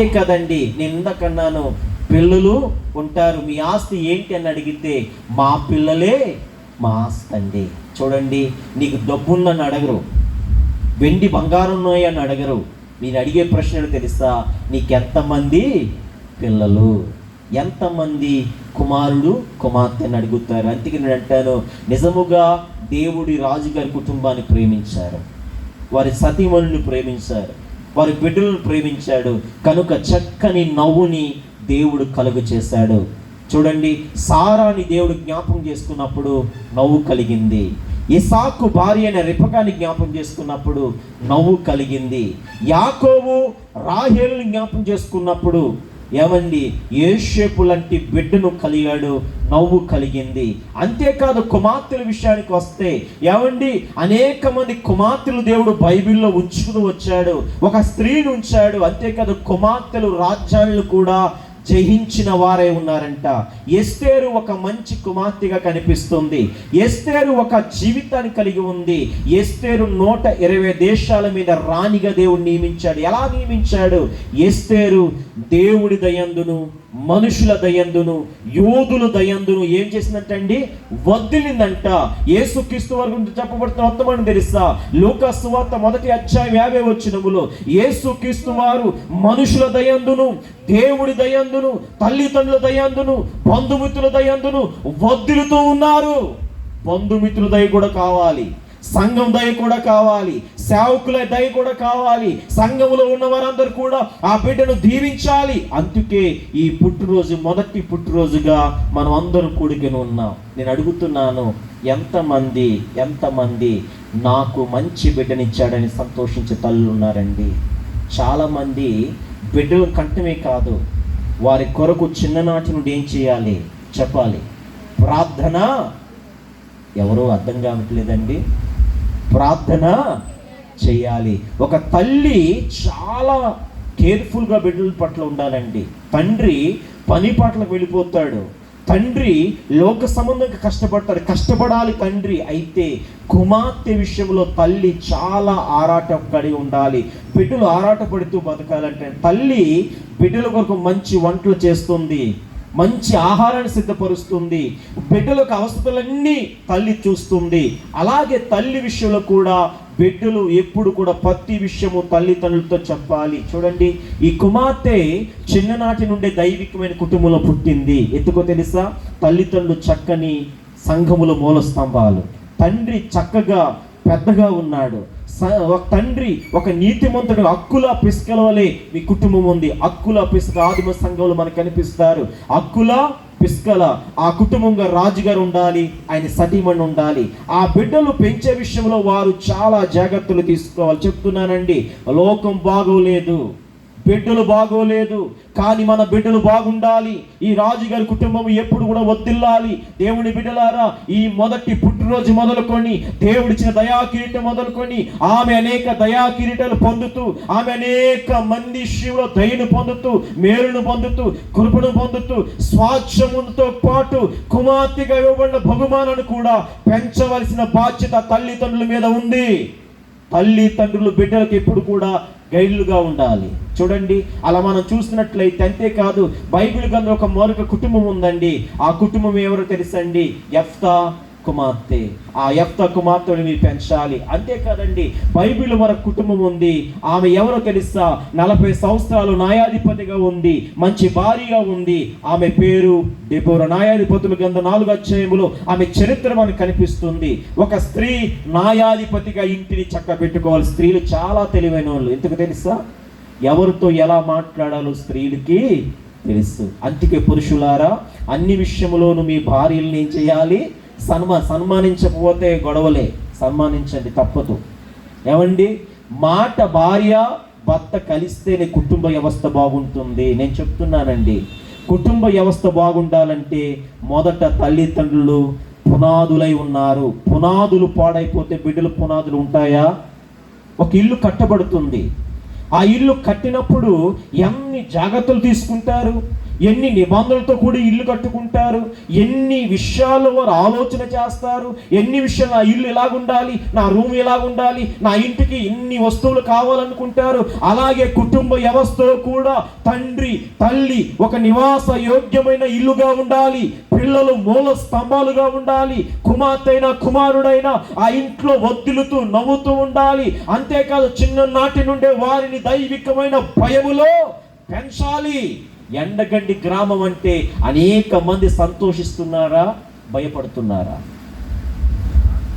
అంతే కదండి. నేను ఇందాకన్నాను పిల్లలు ఉంటారు. మీ ఆస్తి ఏంటి అని అడిగితే మా పిల్లలే మా ఆస్తి అండి. చూడండి నీకు డబ్బుందని అడగరు. వెండి బంగారం ఉన్నాయి అని అడగరు. నేను అడిగే ప్రశ్నలు తెలుసా? నీకెంతమంది పిల్లలు? ఎంతమంది కుమారుడు కుమార్తె అని అడుగుతారు. అందుకే నేను అంటాను నిజముగా దేవుడి రాజుగారి కుటుంబాన్ని ప్రేమించారు. వారి సతీమణుని ప్రేమించారు. వారి బిడ్డలను ప్రేమించాడు. కనుక చక్కని నవ్వుని దేవుడు కలుగు చేశాడు. చూడండి సారాని దేవుడు జ్ఞాపం చేసుకున్నప్పుడు నవ్వు కలిగింది. ఇసాకు భార్య అయిన రిపకాన్ని జ్ఞాపం చేసుకున్నప్పుడు నవ్వు కలిగింది. యాకోవు రాహేలుని జ్ఞాపం చేసుకున్నప్పుడు ఏమండి? ఏషేపు లాంటి బిడ్డను కలిగాడు నవ్వు కలిగింది. అంతేకాదు కుమార్తెల విషయానికి వస్తే ఏమండి? అనేక మంది కుమార్తెలు దేవుడు బైబిల్లో ఉంచుకుని వచ్చాడు. ఒక స్త్రీని ఉంచాడు. అంతేకాదు కుమార్తెలు రాజ్యాలను కూడా జయించిన వారే ఉన్నారంట. ఎస్తేరు ఒక మంచి కుమార్తెగా కనిపిస్తుంది. ఎస్తేరు ఒక జీవితాన్ని కలిగి ఉంది. ఎస్తేరు నూట ఇరవై దేశాల మీద రాణిగా దేవుడు నియమించాడు. ఎలా నియమించాడు? ఎస్తేరు దేవుడి దయందును మనుషుల దయందును యోధుల దయందును ఏం చేసిందంటండి వదిలిందంట. ఏసుక్రీస్తు వారి గురించి చెప్పబడుతున్న మొత్తమని తెలుసా? లూకా సువార్త మొదటి అధ్యాయం యాభై వచ్చినములో ఏసుక్రీస్తు వారు మనుషుల దయందును దేవుడి దయందును తల్లిదండ్రుల దయందును బంధుమిత్రుల దయందును వదిలుతూ ఉన్నారు. బంధుమిత్రుల దయ కూడా కావాలి. సంఘం దయ కూడా కావాలి. సేవకుల దయ కూడా కావాలి. సంఘంలో ఉన్న వారందరూ కూడా ఆ బిడ్డను దీవించాలి. అందుకే ఈ పుట్టినరోజు మొదటి పుట్టినరోజుగా మనం అందరూ కూడికని ఉన్నాం. నేను అడుగుతున్నాను ఎంతమంది ఎంతమంది నాకు మంచి బిడ్డనిచ్చాడని సంతోషించే తల్లులు ఉన్నారండి? చాలామంది బిడ్డలు కంటమే కాదు వారి కొరకు చిన్ననాటి నుండి ఏం చేయాలి? చెప్పాలి. ప్రార్థన? ఎవరో అర్థం కావట్లేదండి. ప్రార్థన చేయాలి. ఒక తల్లి చాలా కేర్ఫుల్గా బిడ్డల పట్ల ఉండాలండి. తండ్రి పని పాటలకు వెళ్ళిపోతాడు. తండ్రి లోక సంబంధంగా కష్టపడతాడు. కష్టపడాలి తండ్రి. అయితే కుమార్తె విషయంలో తల్లి చాలా ఆరాటం కలిగి ఉండాలి. బిడ్డలు ఆరాటపడుతూ బతకాలంటే తల్లి బిడ్డల కొరకు మంచి వంటలు చేస్తుంది. మంచి ఆహారాన్ని సిద్ధపరుస్తుంది బిడ్డలకు అవసరాలన్నీ తల్లి చూస్తుంది. అలాగే తల్లి విషయంలో కూడా బిడ్డలు ఎప్పుడు కూడా ప్రతి విషయము తల్లిదండ్రులతో చెప్పాలి. చూడండి ఈ కుమార్తె చిన్ననాటి నుండే దైవికమైన కుటుంబంలో పుట్టింది. ఎందుకో తెలుసా? తల్లిదండ్రులు చక్కని సంఘముల మూల స్తంభాలు తండ్రి చక్కగా పెద్దగా ఉన్నాడు. ఒక తండ్రి ఒక నీతిమంతుడు అక్కుల పిస్కల వలె మీ కుటుంబం ఉంది. అక్కుల పిస్క ఆదిమ సంఘంలో మనకు కనిపిస్తారు. అక్కుల పిస్కల ఆ కుటుంబంగా రాజుగారు ఉండాలి ఆయన సతీమణి ఉండాలి. ఆ బిడ్డలు పెంచే విషయంలో వారు చాలా జాగ్రత్తలు తీసుకోవాలి. చెప్తున్నానండి లోకం బాగోలేదు. బిడ్డలు బాగోలేదు కానీ మన బిడ్డలు బాగుండాలి. ఈ రాజుగారి కుటుంబం ఎప్పుడు కూడా వద్దిల్లాలి దేవుని బిడ్డలారా ఈ మొదటి పుట్టినరోజు మొదలుకొని దేవుడిచ్చిన దయా కిరీటం మొదలుకొని ఆమె అనేక దయా కిరీటాలు పొందుతూ ఆమె అనేక మంది శివుల దయను పొందుతూ మేలును పొందుతూ కృపను పొందుతూ స్వాచ్ఛముతో పాటు కుమార్తెగా ఇవ్వబడిన బహుమానాన్ని కూడా పెంచవలసిన బాధ్యత తల్లిదండ్రుల మీద ఉంది. తల్లి తండ్రులు బిడ్డలకు ఎప్పుడు కూడా గైడ్లుగా ఉండాలి. చూడండి అలా మనం చూసినట్లయితే అంతేకాదు బైబిల్ గ్రంథం ఒక మరొక కుటుంబం ఉందండి. ఆ కుటుంబం ఎవరో తెలుసండి? ఎఫ్తా కుమార్తె. ఆ యప్త కుమార్తెని మీరు పెంచాలి. అంతేకాదండి బైబిల్ వరకు కుటుంబం ఉంది. ఆమె ఎవరో తెలుసా? నలభై సంవత్సరాలు న్యాయాధిపతిగా ఉంది. మంచి భార్యగా ఉంది. ఆమె పేరు డెబోర. న్యాయాధిపతులు కింద నాలుగు అధ్యాయములో ఆమె చరిత్ర మనకు కనిపిస్తుంది. ఒక స్త్రీ న్యాయాధిపతిగా ఇంటిని చక్క పెట్టుకోవాలి స్త్రీలు చాలా తెలివైన వాళ్ళు ఎందుకు తెలుసా? ఎవరితో ఎలా మాట్లాడాలో స్త్రీలకి తెలుసు. అందుకే పురుషులారా అన్ని విషయంలోనూ మీ భార్యల్ని ఏం చేయాలి? సన్మా సన్మానించకపోతే గొడవలే సన్మానించండి తప్పదు. ఏమండి? మాట భార్య భర్త కలిస్తేనే కుటుంబ వ్యవస్థ బాగుంటుంది. నేను చెప్తున్నానండి. కుటుంబ వ్యవస్థ బాగుండాలంటే మొదట తల్లిదండ్రులు పునాదులై ఉన్నారు. పునాదులు పాడైపోతే బిడ్డలు పునాదులు ఉంటాయా? ఒక ఇల్లు కట్టబడుతుంది. ఆ ఇల్లు కట్టినప్పుడు ఎన్ని జాగ్రత్తలు తీసుకుంటారు? ఎన్ని నిబంధనలతో కూడి ఇల్లు కట్టుకుంటారు? ఎన్ని విషయాల్లో వారు ఆలోచన చేస్తారు? ఎన్ని విషయాలు నా ఇల్లు ఎలాగుండాలి నా రూమ్ ఎలాగుండాలి నా ఇంటికి ఇన్ని వస్తువులు కావాలనుకుంటారు? అలాగే కుటుంబ వ్యవస్థలో కూడా తండ్రి తల్లి ఒక నివాస యోగ్యమైన ఇల్లుగా ఉండాలి. పిల్లలు మూల స్తంభాలుగా ఉండాలి. కుమార్తెన కుమారుడైన ఆ ఇంట్లో వద్దులుతూ నవ్వుతూ ఉండాలి. అంతేకాదు చిన్ననాటి నుండే వారిని దైవికమైన భయములో పెంచాలి. ఎండగండి గ్రామం అంటే అనేక మంది సంతోషిస్తున్నారా భయపడుతున్నారా?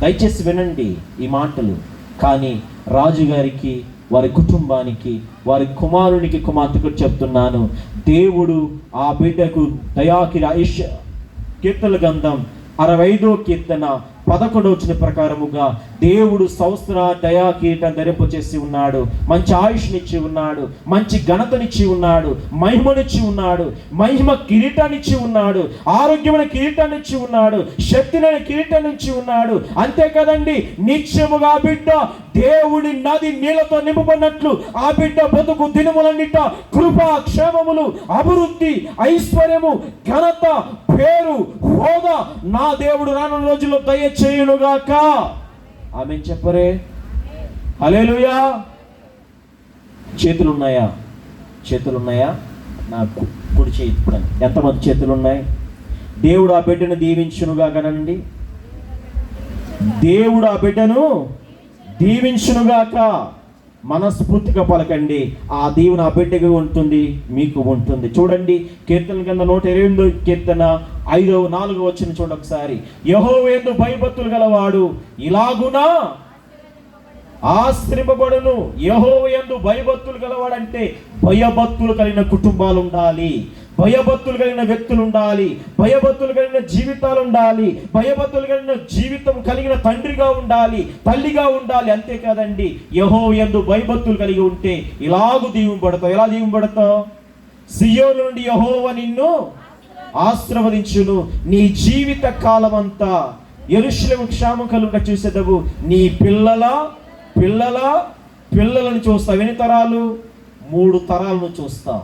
దయచేసి వినండి ఈ మాటలు. కానీ రాజుగారికి వారి కుటుంబానికి వారి కుమారునికి కుమార్తెకు చెప్తున్నాను. దేవుడు ఆ బిడ్డకు దయాకిర ఐష్ కీర్తన గంధం అరవై ఐదో కీర్తన పదకొండు వచ్చిన ప్రకారముగా దేవుడు సంవత్సర దయా కిరీటం ధరింపు చేసి ఉన్నాడు. మంచి ఆయుష్నిచ్చి ఉన్నాడు. మంచి ఘనతనిచ్చి ఉన్నాడు. మహిమనిచ్చి ఉన్నాడు. మహిమ కిరీటాన్నిచ్చి ఉన్నాడు. ఆరోగ్యమైన కిరీటాన్నిచ్చి ఉన్నాడు. శక్తినైన కిరీటాన్నిచ్చి ఉన్నాడు. అంతే కదండి నిత్యముగా ఆ బిడ్డ దేవుడి నది నీళ్ళతో నింపబడినట్లు ఆ బిడ్డ బతుకు దినములన్నిట కృప క్షేమములు అభివృద్ధి ఐశ్వర్యము ఘనత పేరు హోదా నా దేవుడు రానున్న రోజుల్లో దయ చేయునుగాక. ఆమె చెప్పరే? అలేలుయా చేతులు ఉన్నాయా చేతులు ఉన్నాయా నా కుడి చేయి ఎత్తండి. ఎంతమంది చేతులు ఉన్నాయి దేవుడు ఆ బిడ్డను దీవించునుగా కనండి దేవుడు ఆ బిడ్డను దీవించునుగాక. మనస్ఫూర్తిగా పలకండి. ఆ దీవెన ఆ బిడ్డగా ఉంటుంది మీకు ఉంటుంది. చూడండి కీర్తన కింద నూట ఇరవై కీర్తన ఐదవ నాలుగు వచ్చిన చూడండి ఒకసారి. యహోవేందు భయభక్తులు గలవాడు ఇలాగునా? ఆశ్రమబడును యహో ఎందు భయభక్తులు గలవాడంటే భయభక్తులు కలిగిన కుటుంబాలు ఉండాలి. భయభక్తులు కలిగిన వ్యక్తులు ఉండాలి. భయభక్తులు కలిగిన జీవితాలు ఉండాలి. భయభక్తులు కలిగిన జీవితం కలిగిన తండ్రిగా ఉండాలి. తల్లిగా ఉండాలి. అంతేకాదండి యహో ఎందు భయభక్తులు కలిగి ఉంటే ఇలాగు దీవింపడతావు ఎలా దీవింపడతావు సియోను నుండి యహోవ నిన్ను ఆశీర్వదించును. నీ జీవిత కాలం అంతా ఎరుషులము క్షేమం కలుగుట చూసేదవు. నీ పిల్లల పిల్లల పిల్లలను చూస్తావు. ఎన్ని తరాలు? మూడు తరాలను చూస్తావు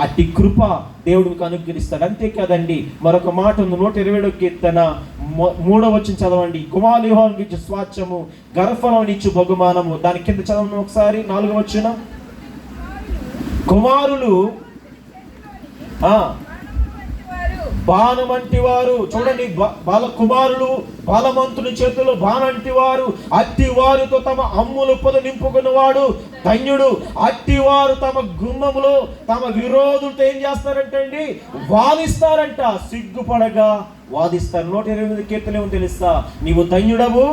అట్టి కృప దేవుడికి అనుగ్రహిస్తాడు. అంతేకాదండి మరొక మాట ఉంది. నూట ఇరవై ఏడో కీర్తన మూడవ వచ్చిన చదవండి. కుమాలిహోనికి ఇచ్చు స్వాచ్ఛము గర్భంలోనిచ్చు బహుమానము. దాని కింద చదవండి ఒకసారి. నాలుగవ వచ్చిన కుమారులు బాణం బాణమంటి వారు చూడండి బల బాల కుమారులు బలమంతుని చేతులు బాణంటి వారు అట్టి వారితో తమ అమ్ములు పొద నింపుకున్నవాడు ధన్యుడు. అట్టి వారు తమ గుమ్మములో తమ విరోధులతో ఏం చేస్తారంటే అండి వాదిస్తారంట. సిగ్గుపడగా వాదిస్తారు. నూట ఇరవై ఎనిమిది కీర్తన ఏమో తెలుస్తా నీవు ధన్యుడవు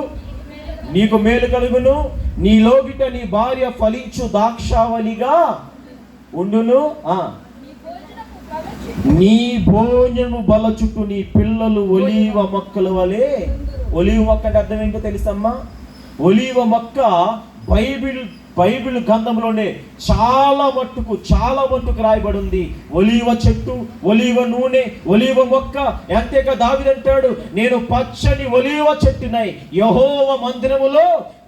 నీకు మేలు కలుగును నీ లోగిట నీ భార్య ఫలించు దాక్షావళిగా ఉండును. ఆ నీ భోజనము బల చుట్టూ నీ పిల్లలు ఒలీవ మొక్కల వలె ఒలీవ మొక్క అంటే అర్థం ఏంటో తెలుసమ్మా? ఒలీవ మొక్క బైబిల్ బైబిల్ గ్రంథంలోనే చాలా మట్టుకు చాలా మట్టుకు రాయబడి ఉంది ఒలీవ చెట్టు ఒలీవ నూనె ఒలీవ మొక్క. ఎంతేగా దావిదంటాడు నేను పచ్చని ఒలీవ చెట్టునై యహోవ మందిరములో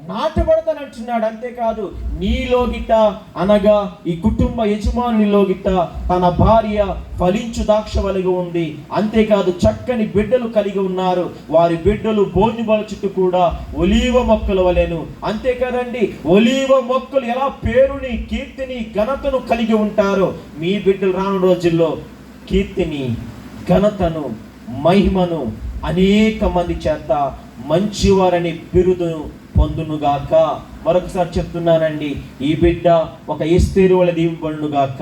నాటబడతానంటున్నాడు అంతేకాదు నీలోగిట అనగా ఈ కుటుంబ యజమానిలోగిట తన భార్య ఫలించు దాక్షవలిగి ఉంది అంతేకాదు చక్కని బిడ్డలు కలిగి ఉన్నారు. వారి బిడ్డలు భోజనబల చుట్టూ కూడా ఒలీవ మొక్కలు వలెను. అంతేకాదండి ఒలీవ మొక్కలు ఎలా పేరుని కీర్తిని ఘనతను కలిగి ఉంటారో మీ బిడ్డలు రాను రోజుల్లో కీర్తిని ఘనతను మహిమను అనేక మంది చేత మంచివారని బిరుదును పొందునుగాక. మరొకసారి చెప్తున్నానండి ఈ బిడ్డ ఒక ఎస్తేరు వల్ల దీవింపడునుగాక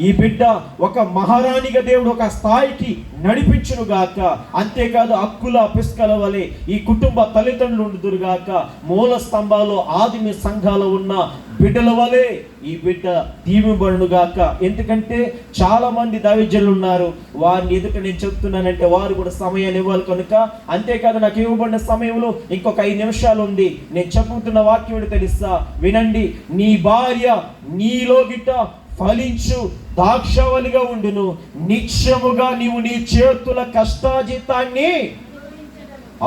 ఈ బిడ్డ ఒక మహారాణిగా దేవుడు ఒక స్థాయికి నడిపించునుగాక. అంతేకాదు అక్కుల పిస్కల వలె ఈ కుటుంబ తల్లిదండ్రులు ఉండుదురుగాక. మూల స్తంభాలు ఆదిమి సంఘాలు ఉన్న బిడ్డల వలె ఈ బిడ్డ దీవింపడునుగాక ఎందుకంటే చాలా మంది ఉన్నారు వారిని ఎదుట నేను చెప్తున్నానంటే వారు కూడా సమయాన్ని ఇవ్వాలి కనుక. అంతేకాదు నాకు ఇవ్వబడిన సమయంలో ఇంకొక ఐదు నిమిషాలు ఉంది. నేను చెప్పుతున్న వాక్యం తెలుసా? వినండి. నీ భార్య నీలో గిట్ట ఫలించు దాక్షవలిగా ఉండును. నిత్యముగా నీవు నీ చేతుల కష్టాజితాన్ని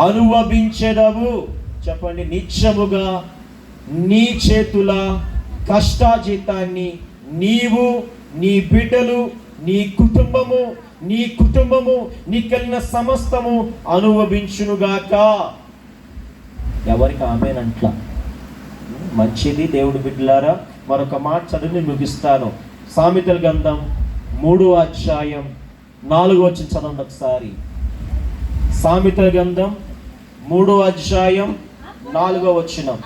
అనుభవించెదవు. చెప్పండి. నిత్యముగా నీ చేతుల కష్టాజీతాన్ని నీవు నీ బిడ్డలు నీ కుటుంబము నీ కుటుంబము నీ కలిగిన సమస్తము అనుభవించునుగాక. ఎవరికి ఆమెనంట్ల? మంచిది దేవుడు బిడ్డలారా? మరొక మాట చదివి ముగిస్తాను. సామెతల గంధం మూడో అధ్యాయం నాలుగో వచ్చి చదవండి ఒకసారి. సామెతల గంధం మూడో అధ్యాయం నాలుగో వచ్చిన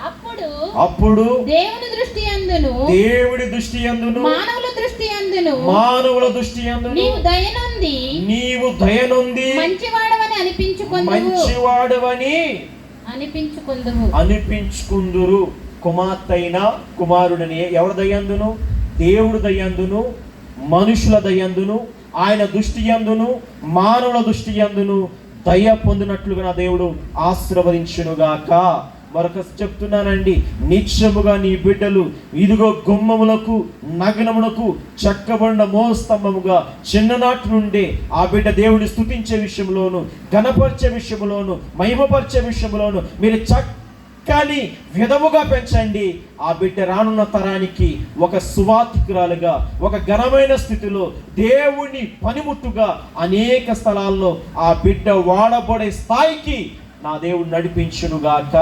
అప్పుడు దేవుని దృష్టి అందును దేవుడి దృష్టి అందును మానవుల దృష్టి అందును. మానవుల దృష్టి అందును. నీవు దయనుంది నీవు దయనుంది మంచివాడవని మంచివాడవని అనిపించుకొందువు. అనిపించుకుందురు. కుమార్తెైన కుమారుడని ఎవరు దయందును? దేవుడు దయందును మనుషుల దయందును ఆయన దృష్టి యందును మానవుల దృష్టి యందును దయ పొందినట్లుగా నా దేవుడు ఆశీర్వదించునుగాక. మరొక చెప్తున్నానండి. నిత్యముగా నీ బిడ్డలు ఇదిగో గుమ్మములకు నగనములకు చెక్కబడిన మోస్తంభముగా చిన్ననాటి నుండే ఆ బిడ్డ దేవుని స్థుతించే విషయంలోను గణపరిచే విషయంలోను మహిమపరిచే విషయంలోను మీరు చక్కని విధముగా పెంచండి. ఆ బిడ్డ రానున్న తరానికి ఒక సువాతికురాలుగా ఒక ఘనమైన స్థితిలో దేవుని పనిముట్టుగా అనేక స్థలాల్లో ఆ బిడ్డ వాడబడే స్థాయికి నా దేవుడు నడిపించునుగాక.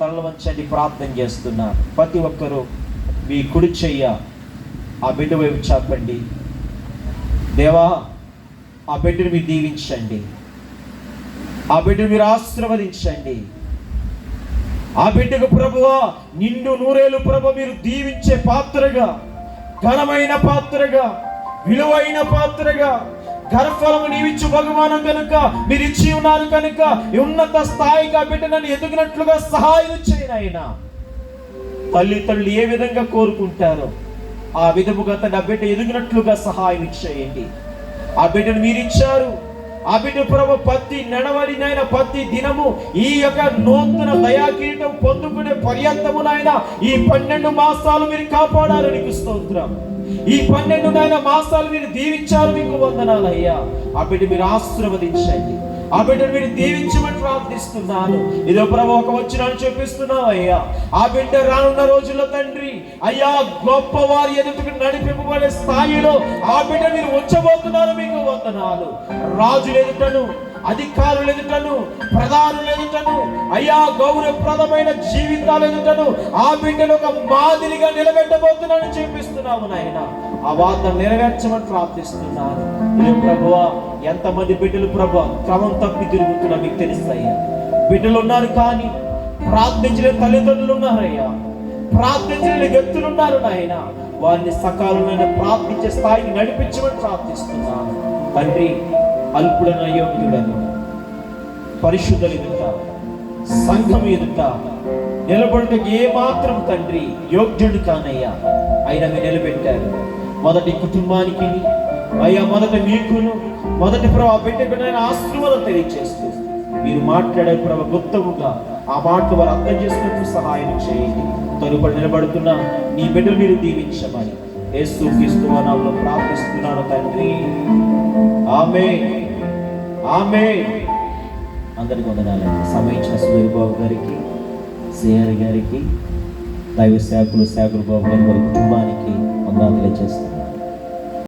తలలు వంచండి ప్రార్థన చేస్తున్నా. ప్రతి ఒక్కరూ మీ కుడి చెయ్య ఆ బిడ్డ వైపు చెప్పండి దేవా ఆ బిడ్డను మీరు దీవించండి. ఆ బిడ్డను మీరు ఆశీర్వదించండి. ఆ బిడ్డకు ప్రభువా నిండు నూరేలు ప్రభు మీరు దీవించే పాత్రగా ఘనమైన పాత్రగా విలువైన పాత్రగా గర్భఫలము నీవిచ్చు బహుమానం కనుక మీరు ఇచ్చి ఉన్నారు కనుక ఉన్నత స్థాయిగా ఆ బిడ్డనని ఎదిగినట్లుగా సహాయం చేయను ఆయన తల్లిదండ్రులు ఏ విధంగా కోరుకుంటారో ఆ విధముగా తన బిడ్డ ఎదిగినట్లుగా సహాయం చేయండి. ఆ బిడ్డను మీరు ఇచ్చారు ఆ బిడ్డ ప్రభు ప్రతి నడవడినైన ప్రతి దినము ఈ యొక్క నూతన దయాకీటం పొందుకునే పర్యంతము నాయన ఈ పన్నెండు మాసాలు మీరు కాపాడాలని స్తోత్రం. ఈ పన్నెండు నాయన మాసాలు మీరు దీవించారు మీకు వందనాలయ్యా ఆ బిడ్డ మీరు ఆశీర్వదించండి. ఆ బిడ్డను మీరు దీవించమని ప్రార్థిస్తున్నాను. ఇదో ప్రభు ఒక వచ్చినాన్ని చూపిస్తున్నావు అయ్యా. ఆ బిడ్డ రానున్న రోజుల్లో తండ్రి అయ్యా గొప్ప వారి ఎదుటికి నడిపింపబడే స్థాయిలో ఆ బిడ్డ మీరు ఉంచబోతున్నారు మీకు వందనాలు. రాజులు ఎదుటను అధికారులు ఎదుటను ప్రధానులు ఎదుటను అయ్యా గౌరవప్రదమైన జీవితాలు ఎదుటను ఆ బిడ్డను ఒక మాదిరిగా నిలబెట్టబోతున్నాను చూపిస్తున్నాము నాయన. ఆ వార్త నెరవేర్చమని ప్రార్థిస్తున్నాను. ప్రభువ ప్రభువా ఎంతమంది బిడ్డలు ప్రభు క్రమం తప్పి తిరుగుతున్నా మీకు తెలుస్తాయ్యా బిడ్డలు ఉన్నారు కానీ ప్రార్థించలేని తల్లిదండ్రులు ఉన్నారయ్యా ప్రార్థించలేని వ్యక్తులు ఉన్నారు నాయన. వారిని సకాలమైన ప్రార్థించే స్థాయికి నడిపించమని ప్రార్థిస్తున్నాను. తండ్రి అల్పుడన యోగ్యుడను పరిశుద్ధులు ఎదుట సంఘం ఎదుట నిలబడటం ఏమాత్రం తండ్రి యోగ్యుడు కానయ్యా. అయినా మీరు నిలబెట్టారు. మొదటి కుటుంబానికి అయ్యా మొదట మీకును మొదటి ప్రభు ఆ బిడ్డకు ఆశీర్వాదం తెలియజేస్తూ మీరు మాట్లాడే ప్రభు గుప్తముగా ఆ మాటలు వారు అర్థం చేసుకుంటూ సహాయం చేయండి. తదుపరి నిలబడుతున్న నీ బిడ్డలు మీరు దీవించమని యేసు క్రీస్తు ప్రార్థిస్తున్నాను తండ్రి. ఆమె ఆమె అందరికి వందనాలండి. సుధీర్ బాబు గారికి సిఆర్ గారికి దైవ శాఖలు శాఖలు బాబు గారి వారి కుటుంబానికి వందనాలు తెలియజేస్తున్నాను